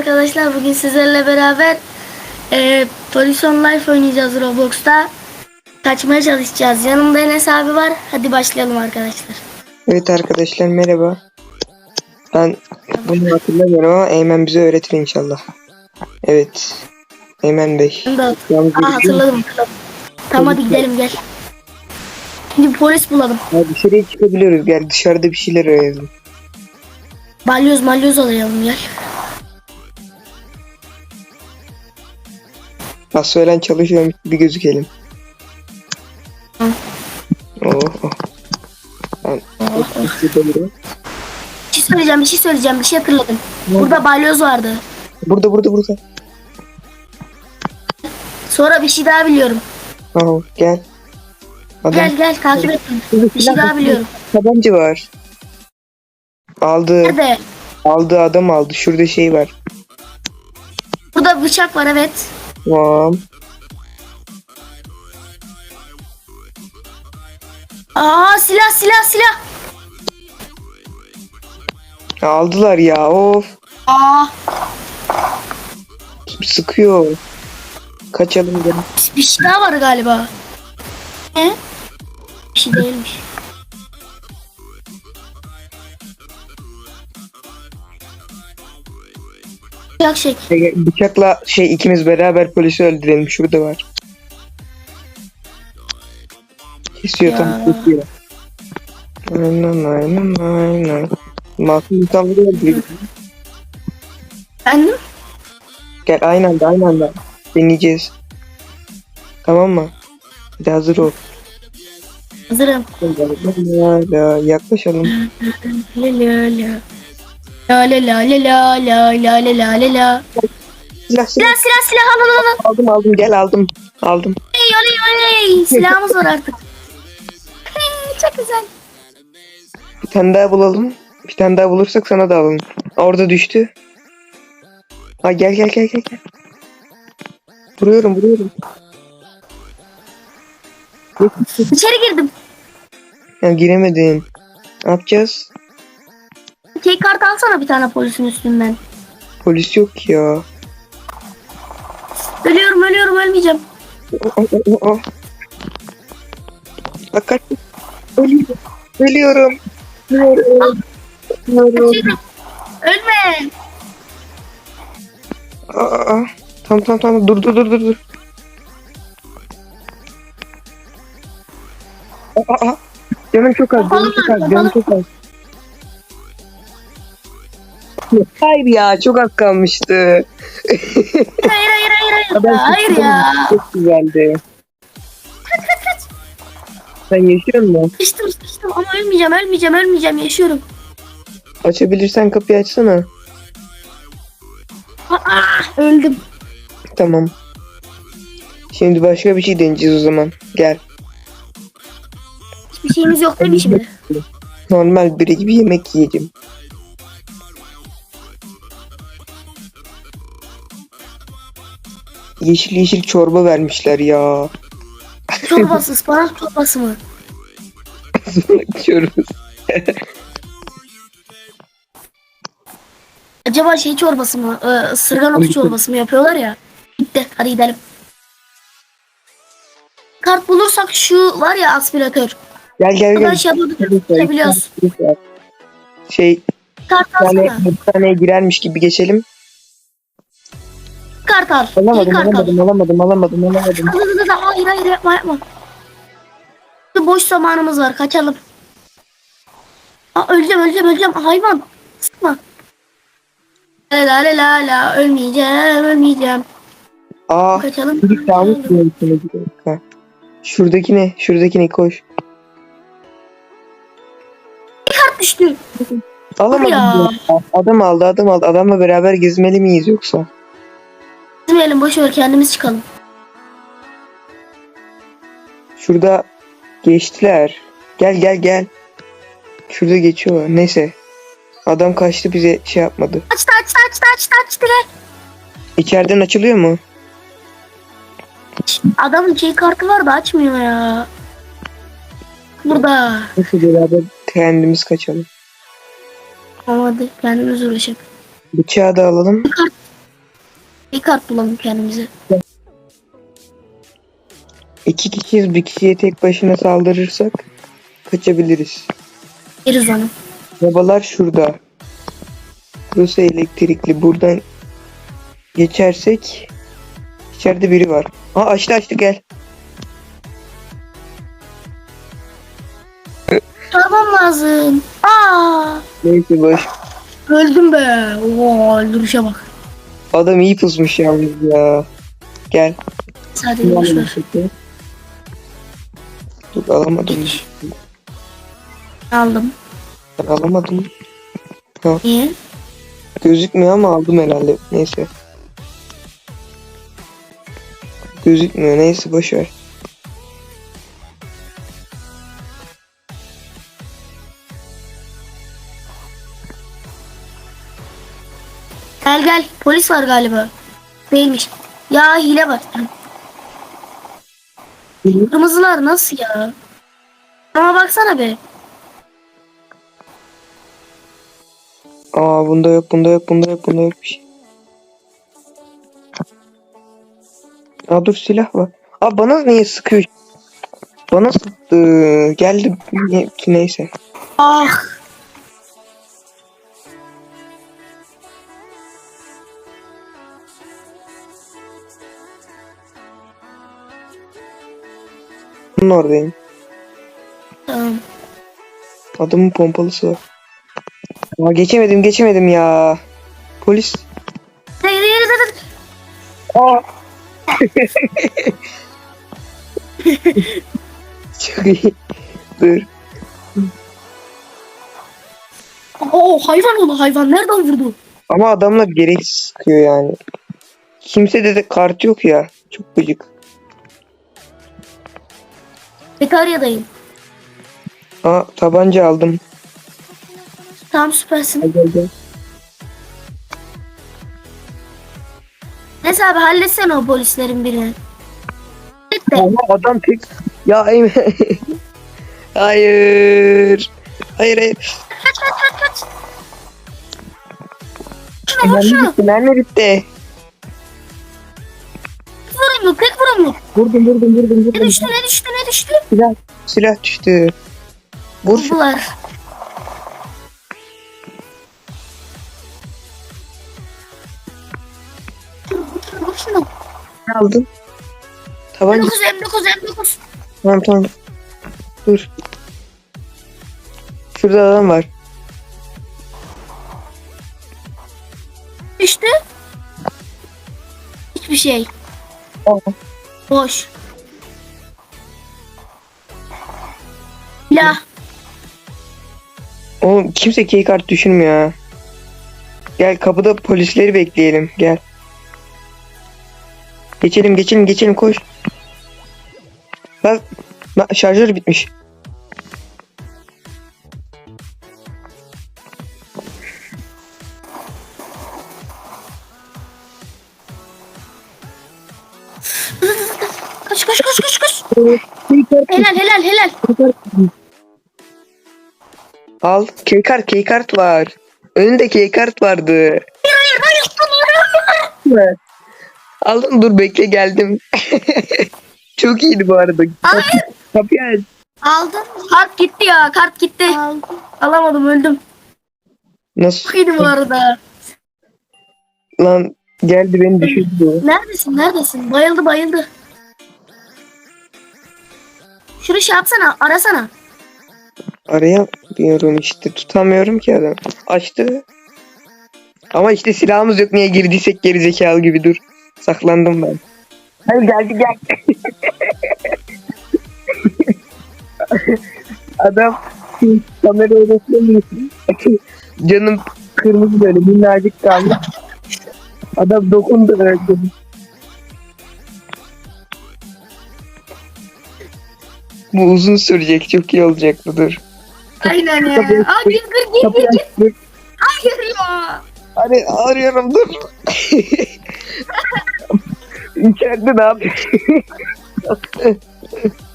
arkadaşlar. Bugün sizlerle beraber e, Polison Life oynayacağız Roblox'ta. Kaçmaya çalışacağız. Yanımda Enes abi var. Hadi başlayalım arkadaşlar. Evet arkadaşlar merhaba. Ben bunu hatırlamıyorum ama Eymen bize öğretir inşallah. Evet. Eymen Bey. Ben Aa, hatırladım. Tamam hadi gidelim gel. Şimdi polis bulalım. Ya dışarıya çıkabiliyoruz. Gel dışarıda bir şeyler arayalım. Balyoz malyoz alayalım gel. Asfalen çalışıyormuş gibi gözükelim. Oh, oh. Ben Bir şey söyleyeceğim bir şey söyleyeceğim bir şey hatırladım. Burada balyoz vardı. Burada burada burada. Sonra bir şey daha biliyorum. Oh, gel. Adam Gel gel takip et beni. Bir şey daha biliyorum. tabanca var. Aldı. Nerede? Aldı adam aldı. Şurada şey var. Burada bıçak var evet. Tamam. Aa silah silah silah. Aldılar ya. Of. Aa Sıkıyor. Kaçalım dedim. bir şey daha var galiba. Ne? Bir şey değilmiş. Bıçak şey. Şey, Bıçakla şey ikimiz beraber polisi öldürelim. Şurada var. Kesiyor tam kesiyor. Aynen aynen aynen. Masum insanları öldürüyor. Efendim? Gel aynı anda aynı anda. Deneyeceğiz. Tamam mı? Hadi hazır ol. Hazırım. La, la, yaklaşalım. La la la. La la la la la la la la la la la. Silah silah. Silah silah silah al al al, al. Aldım aldım gel aldım. Aldım. Oley oley oley. Silahımız var artık. Çok güzel. Bir tane daha bulalım. Bir tane daha bulursak sana da alalım. Orada düştü. Ha gel gel gel gel. gel. Vuruyorum vuruyorum. İçeri girdim. Ya giremedim. Ne yapacağız? Şey kart alsana bir tane polisin üstünden. Polis yok ya. Ölüyorum ölüyorum ölmeyeceğim. Oh, oh, oh. Bak kaç. Ölüyorum. Ölüyorum. Ölüyorum. Ölüyorum. Ölme. Aa. Tamam tamam tamam dur dur dur dur dur. Aa, aa. Canım çok az, canım çok az, canım çok az. Hayır ya çok az kalmıştı. Hayır hayır hayır hayır. Adam hayır ya. Çok güzeldi. Kaç kaç kaç. Sen yaşıyor musun? Sıçtım sıçtım ama ölmeyeceğim ölmeyeceğim ölmeyeceğim yaşıyorum. Açabilirsen kapıyı açsana. Aa, öldüm. Tamam. Şimdi başka bir şey deneyeceğiz o zaman. Gel. Hiçbir şeyimiz yok değil mi şimdi? Normal biri gibi yemek yiyeceğim. Yeşil yeşil çorba vermişler ya. Çorbası ıspanak çorbası mı? Çorbası. Acaba şey çorbası mı? Ee, ısırgan otu çorbası mı yapıyorlar ya? Bitti hadi gidelim. Kart bulursak şu var ya aspiratör. Gel gel gel. Arkadaş yapabiliyoruz. Şey Kart bir tane bir taneye girermiş gibi geçelim. Kart al. İyi Alamadım kart al. alamadım alamadım alamadım alamadım. Hadi, hadi. Hayır hayır yapma yapma. Boş zamanımız var kaçalım. Aa, öleceğim öleceğim öleceğim hayvan. Sıkma. La la la la ölmeyeceğim ölmeyeceğim. Aa Kaçalım. bir kalmış mı bir. Şuradaki ne? Şuradaki ne? Koş. Kart düştü. Alamadım ya. Adam aldı adam aldı. Adamla beraber gezmeli miyiz yoksa? Gitmeyelim boş ver kendimiz çıkalım. Şurada geçtiler. Gel gel gel. Şurada geçiyor. Neyse. Adam kaçtı bize şey yapmadı. Açtı açtı açtı açtı açtı gel. İçeriden açılıyor mu? Adamın şey kartı var da açmıyor ya. Burada. Nasıl beraber kendimiz kaçalım. Ama hadi kendimiz uğraşalım. Bıçağı da alalım. Bir kart bulalım kendimize. İki kişiyiz bir kişiye tek başına saldırırsak kaçabiliriz. Yeriz onu. Arabalar şurada. Burası elektrikli. Buradan geçersek içeride biri var. Aa açtı açtı gel. Tamam lazım. Aa, Neyse boş. öldüm be. Oo, öldürüşe bak. Adam iyi pusmuş yalnız ya. Gel. Sadece boş ver. Dur alamadım. Aldım. Ben alamadım. Niye? Gözükmüyor ama aldım herhalde. Neyse. Gözükmüyor. Neyse boş ver. Gel gel. Polis var galiba. Değilmiş. Ya hile var. Kırmızılar nasıl ya? Ama baksana be. Aa bunda yok, bunda yok, bunda yok, bunda yok bir şey. Aa dur silah var. Aa bana niye sıkıyor? Bana sıktı. Geldi neyse. Ah. Bunun oradayım. Tamam. Adamın pompalısı var. Aa geçemedim, geçemedim ya. Polis. Hayır hayır hayır. Aa. Çok iyi. Dur. Oo hayvan oldu hayvan. Nereden vurdu? Ama adamlar gereksiz sıkıyor yani. Kimsede de kart yok ya. Çok gıcık. Bekarya'dayım. Aa tabanca aldım. Tamam süpersin. Gel gel. Neyse abi halletsene o polislerin birini. De. Ama adam tek... Ya Eymen. hayır. Hayır hayır. Kaç kaç kaç kaç. Şunu vur Mermi şunu. bitti. Mermi bitti. Vurayım mı? Tek vurayım mı? Vurdum vurdum vurdum Ne vurdum. düştü ne düştü ne düştü? Silah, silah düştü. Vur şu- Vurdular. Vur şunu. aldım. Tabanca. M9 M9 M9. Tamam tamam. Dur. Şurada adam var. Düştü. Hiçbir şey. Aa. Boş. Ya. Oğlum kimse keycard düşünmüyor ha. Gel kapıda polisleri bekleyelim. Gel. Geçelim geçelim geçelim koş. Bak bak, şarjör bitmiş. Kaç kaç kaç kaç kaç. Helal helal helal. Al keycard keycard var. Önünde keycard vardı. Hayır hayır hayır. Aldım dur bekle geldim. Çok iyiydi bu arada. Hayır. Kapıyı aç. Aldım. Kart gitti ya kart gitti. Aldım. Alamadım öldüm. Nasıl? Çok iyiydi bu arada. Lan geldi beni düşürdü. Neredesin neredesin? Bayıldı bayıldı. Şunu şey yapsana arasana. Arayamıyorum işte tutamıyorum ki adam. Açtı. Ama işte silahımız yok niye girdiysek geri zekalı gibi dur. Saklandım ben. Hayır geldi gel. adam kameraya beklemiyor. Canım kırmızı böyle minnacık kaldı. Adam dokundu öldü. Bu uzun sürecek çok iyi olacak bu dur. Aynen ya. Aa gir gir gir Kapıyı gir. gir. açtık. Hayır ya. Hadi arıyorum dur. İçeride ne yapıyorsun?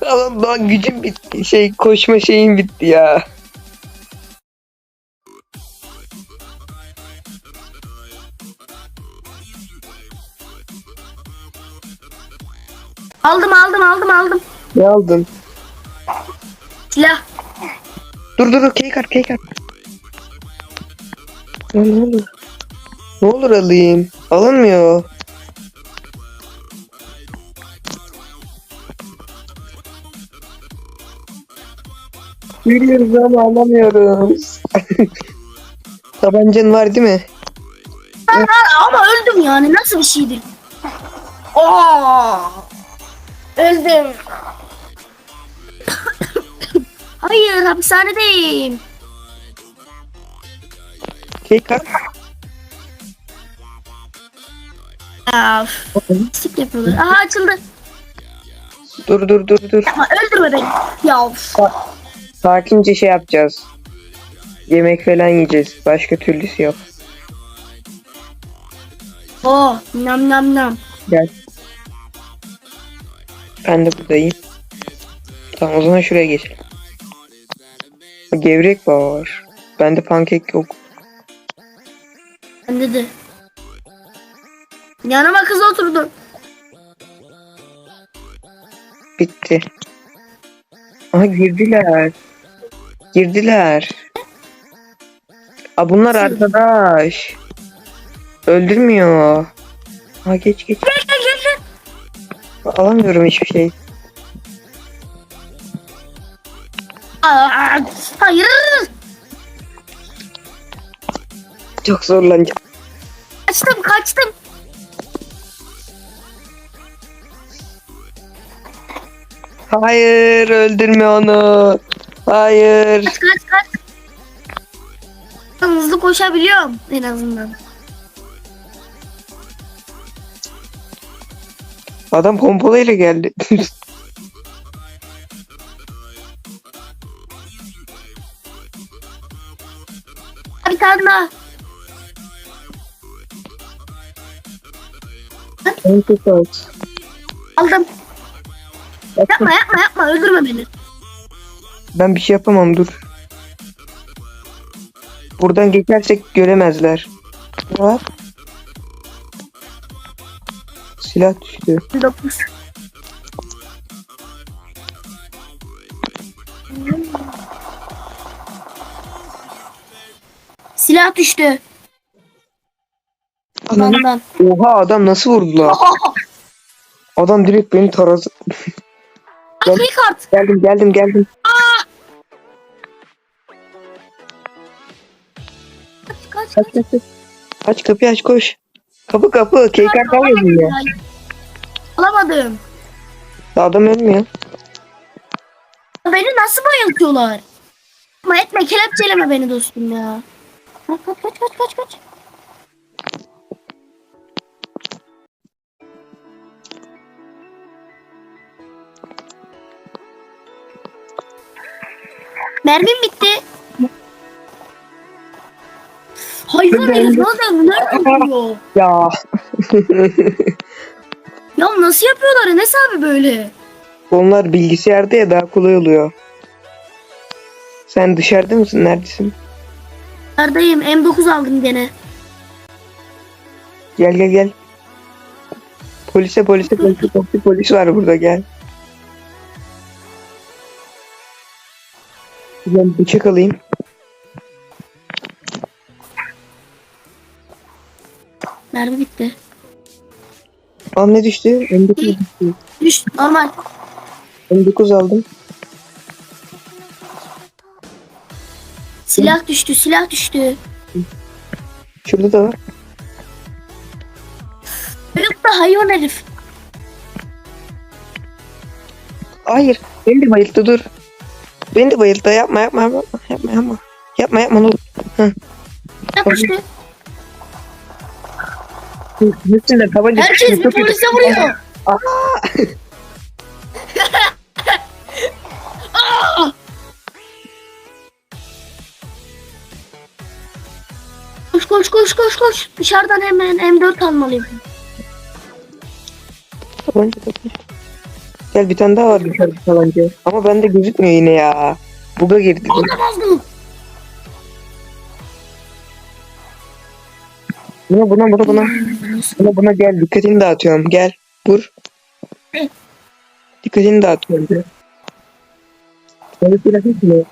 Tamam lan gücüm bitti. Şey koşma şeyim bitti ya. Aldım aldım aldım aldım. Ne aldın? Silah. Dur dur dur keyik at keyik at. Ne olur? Ne olur alayım. Alınmıyor. Biliyoruz ama alamıyoruz. Tabancan var değil mi? Aa, ama öldüm yani nasıl bir şeydir? Oo. Öldüm. Hayır hapishanedeyim. Keyik at. Of. Sik yapıyorlar. Aha açıldı. Dur dur dur dur. Ama öldürme beni. Ya of. Sakince şey yapacağız. Yemek falan yiyeceğiz. Başka türlüsü yok. Oh nam nam nam. Gel. Ben de buradayım. Tamam o zaman şuraya geçelim. Gevrek var. Bende pankek yok. Bende de. Yanıma kız oturdu. Bitti. Aha girdiler. Girdiler. Aa bunlar arkadaş. Öldürmüyor. Ha geç geç. Alamıyorum hiçbir şey. Aa, hayır. Çok zorlanacağım. Kaçtım kaçtım. Hayır öldürme onu. Hayır. Kaç kaç kaç. Hızlı koşabiliyorum en azından. Adam pompalayla geldi. Bir tane daha. Aldım. Yapma yapma yapma öldürme beni. Ben bir şey yapamam dur. Buradan geçersek göremezler. Ne var? Silah düştü. 9. Silah düştü. Adamdan. Oha adam nasıl vurdular? Adam direkt beni taradı. Ay kart. Geldim geldim geldim. Kaç kaç Kaç kaç kaç. Aç kapıyı aç koş. Kapı kapı. Keykar kalmadın ya. Alamadım. Adam ölmüyor. Beni nasıl bayıltıyorlar? Ama etme kelepçeleme beni dostum ya. Kaç kaç kaç kaç kaç kaç. Mermim bitti. Hayvan herif nereden nereden vuruyor? Ya. Ya nasıl yapıyorlar Enes abi böyle? Onlar bilgisayarda ya daha kolay oluyor. Sen dışarıda mısın? Neredesin? Neredeyim? M9 aldım gene. Gel gel gel. Polise polise polise polise polis var burada gel. Ben bıçak alayım. Mermi bitti. Al ne düştü? M9 düştü. Düş normal. M9 aldım. Silah düştü, silah düştü. Şurada da var. Çocuk da hayvan herif. Hayır. Beni de bayılttı dur. Beni de bayılttı. Yapma yapma yapma. Yapma yapma. Yapma yapma düştü. Üstünde tabanca. Herkes bir polise vuruyor. Aa! Koş koş koş. Dışarıdan hemen M4 almalıyım. Tabanca tabanca. Gel bir tane daha var dışarıda tabanca. Ama bende gözükmüyor yine ya. Buga girdi. Olamaz mı? Buna buna buna buna. Buna buna gel. Dikkatini dağıtıyorum. Gel. Vur. dikkatini dağıtıyor. Polis biraz etmiyor.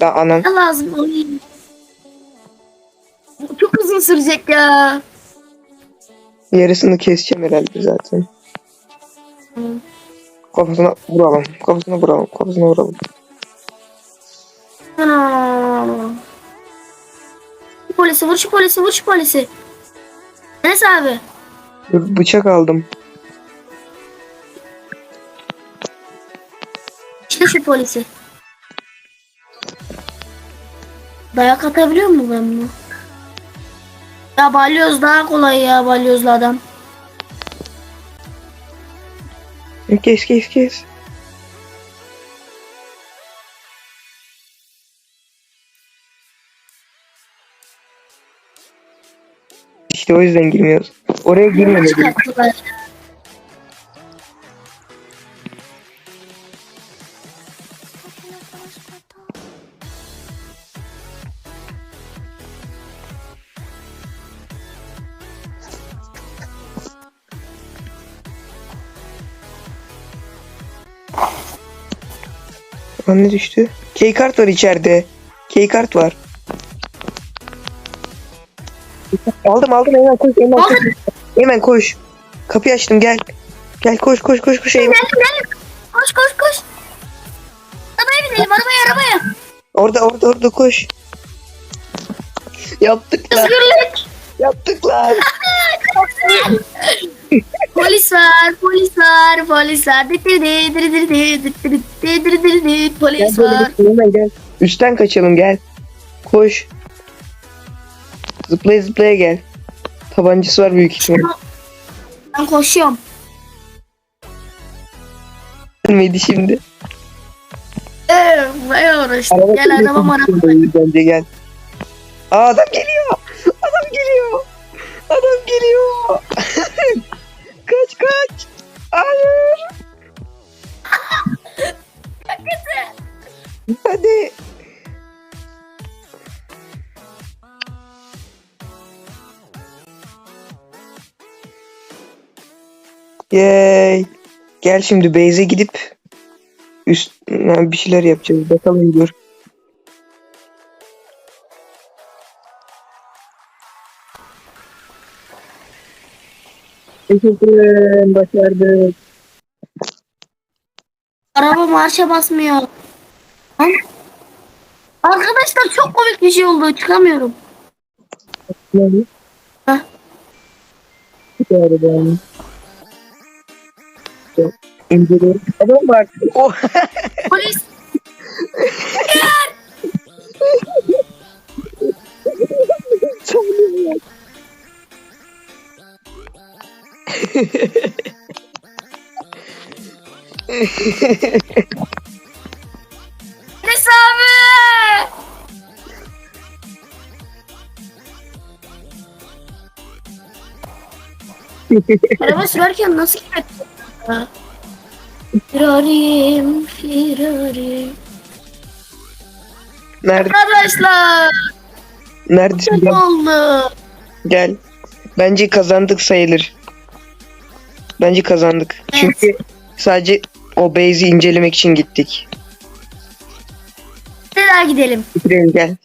Da anam. Ne lazım olayım. Bu Çok uzun sürecek ya. Yarısını keseceğim herhalde zaten. Kafasına vuralım. Kafasına vuralım. Kafasına vuralım. Ana. Şu polisi vur şu polisi vur şu polisi. Enes abi. Dur, bıçak aldım. İşte şu polisi. Dayak atabiliyor mu ben bunu? Ya balyoz daha kolay ya balyozlu adam. Kes kes kes. İşte o yüzden girmiyoruz. Oraya girmemedim. Lan ne düştü? Keykart var içeride. Keykart var. Aldım aldım hemen koş hemen koş. Hemen koş. Kapıyı açtım gel. Gel koş koş koş koş gel. Koş koş koş. Arabaya binelim arabaya arabaya. Orada orada orada koş. Yaptık lan. Özgürlük. Yaptık lan. polis var, polis var, polis var. Dittiri dittiri dittiri dittiri Polis var. Gel. Üstten kaçalım gel. Koş. Zıplaya zıplaya gel. Tabancası var büyük ihtimal. Ben koşuyorum. Gelmedi şimdi. Eee, uğraştım. Gel arabam arabam. Bence gel. Aa adam geliyor. Adam geliyor. Adam geliyor. kaç kaç. Hayır. Hadi. Yay. Gel şimdi base'e gidip üst yani bir şeyler yapacağız. Bakalım dur. Teşekkürler. Başardık. Araba marşa basmıyor. Lan. Arkadaşlar çok komik bir şey oldu. Çıkamıyorum. Ne? Hah. Doğru Emre adam var. Polis. Gel. Çok Enes abi. Araba sürerken nasıl gidiyor? Firarim, firarim. Nerede? Arkadaşlar Neredesin? ne Gel. oldu? Gel. Bence kazandık sayılır. Bence kazandık. Evet. Çünkü sadece o base'i incelemek için gittik. Daha gidelim. Bitirelim gel.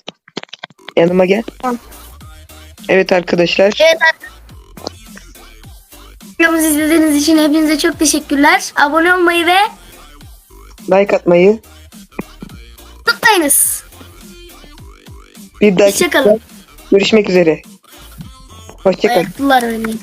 Yanıma gel. Tamam. Evet arkadaşlar. Evet arkadaşlar. Videomuzu izlediğiniz için hepinize çok teşekkürler. Abone olmayı ve Like atmayı. unutmayınız. Bir dahaki Hoşçakalın. görüşmek üzere. Hoşçakalın. Ayaklılar oynayın.